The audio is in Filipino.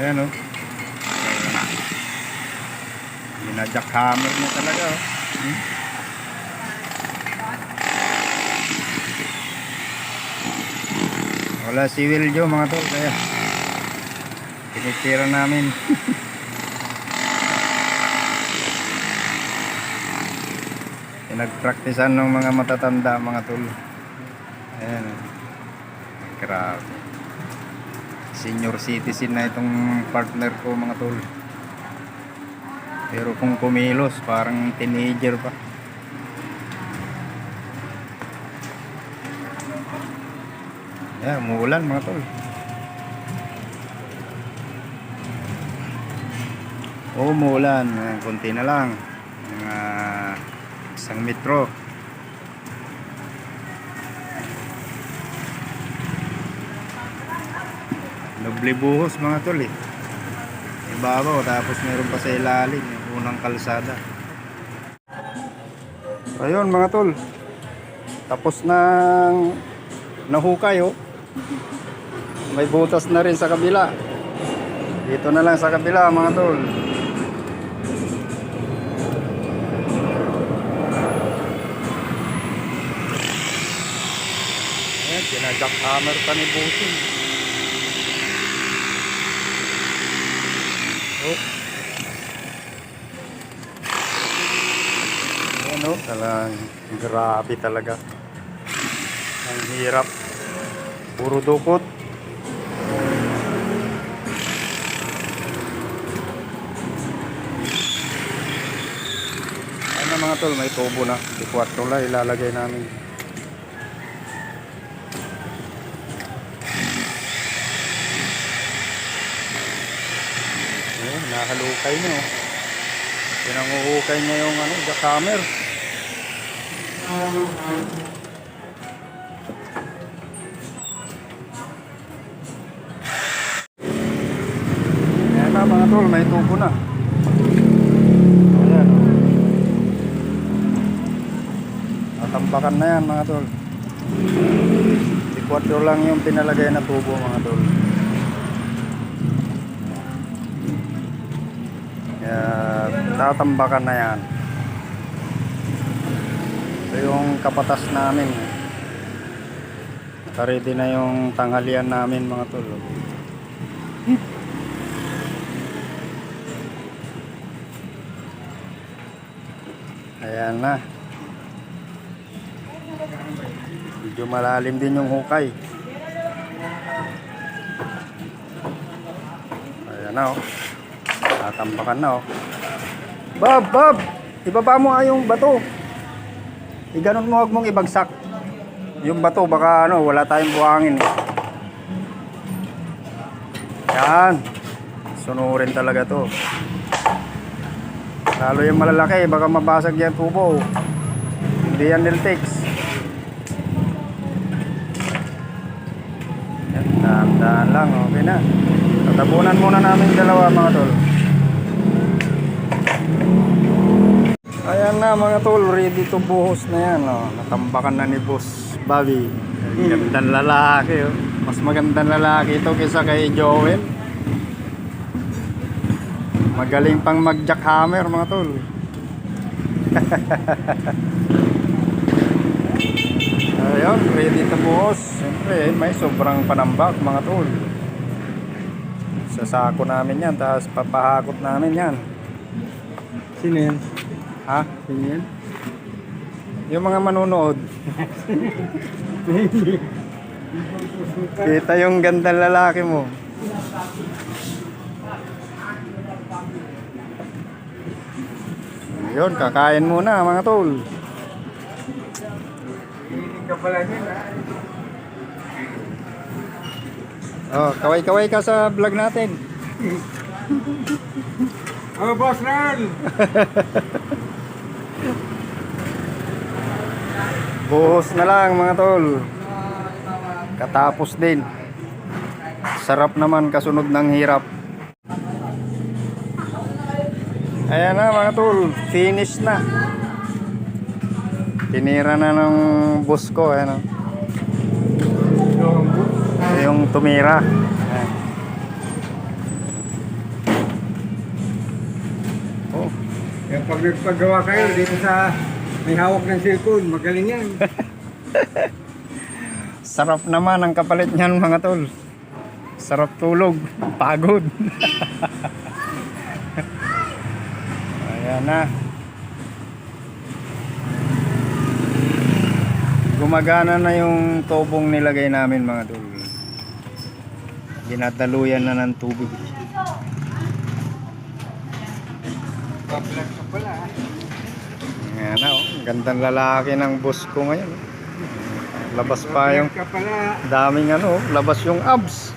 Ayan o. Oh. Ginajak-hammer niya talaga oh. Hmm? Wala si Will Joe mga tol kaya tinitira namin. Pinagpraktisan ng mga matatanda mga tol. Ayan oh. Grabe. Senior citizen na itong partner ko mga tol. Pero kung kumilos, parang teenager pa. Yeah, umuulan mga tol. Umuulan. Ayan, Kunti na lang. Mga isang metro. Doble buhos mga tol eh. Ibabaw tapos meron pa sa ilalim yung unang kalsada. Ayun mga tol. Tapos nang nahukay oh. May butas na rin sa kabila. Dito na lang sa kabila mga tol. Ayan, pinajackhammer pa ni Busing. Oh. Ano, talang grabe talaga. Ang hirap. Puro dukot. Ano mga tol, may tubo na. Di 4 lang ilalagay namin. Nahalukay niya oh. Pinanguhukay niya yung ano, jackhammer. Ayan na mga tol, may tubo na. Ayan. Natambakan na yan mga tol. Di 4 lang yung pinalagay na tubo mga tol. Kaya tatambakan na yan. Ito yung kapatas namin. Ready na yung tanghalian namin mga tol. Ayan na. Medyo malalim din yung hukay. Ayan na oh. Tatambakan na oh. Bob, Bob! Ibaba mo nga yung bato. Iganon mo, huwag mong ibagsak. Yung bato, baka ano, wala tayong buhangin eh. Yan. Sunurin talaga to. Lalo yung malalaki, baka mabasag yan tubo. Hindi yan niltex. Yan, dahan lang, okay na. Tatabunan muna namin dalawa mga tol. Ayan na mga tol, ready to buhos na yan. Oh. Natambakan na ni Boss Bobby. Gandang lalaki. Oh. Mas magandang lalaki ito kaysa kay Joel. Magaling pang mag-jackhammer mga tol. Ayun, ready to buhos. Siyempre, eh, may sobrang panambak mga tol. Sa sako namin yan, tapos papahakot namin yan. Sino yan? Ha? Yan? Yung mga manunood. Kita yung gandang lalaki mo. Yun, kakain muna mga tol. Hilig ka pala din ha? Oh, kaway-kaway ka sa vlog natin. Oh, Boss Ron! buhos na lang mga tol katapos din sarap naman kasunod ng hirap ayan na mga tol finish na tinira na ng bus ko ayan na. yung tumira ayan. oh. yung pag nagpagawa kayo dito sa may hawak ng cellphone, magaling yan. Sarap naman ang kapalit niyan mga tol. Sarap tulog, pagod. Ayan na. Gumagana na yung tubong nilagay namin mga tol. Dinadaluyan na ng tubig. Ayan na oh. Gandang lalaki ng boss ko ngayon. Labas pa yung daming ano, labas yung abs.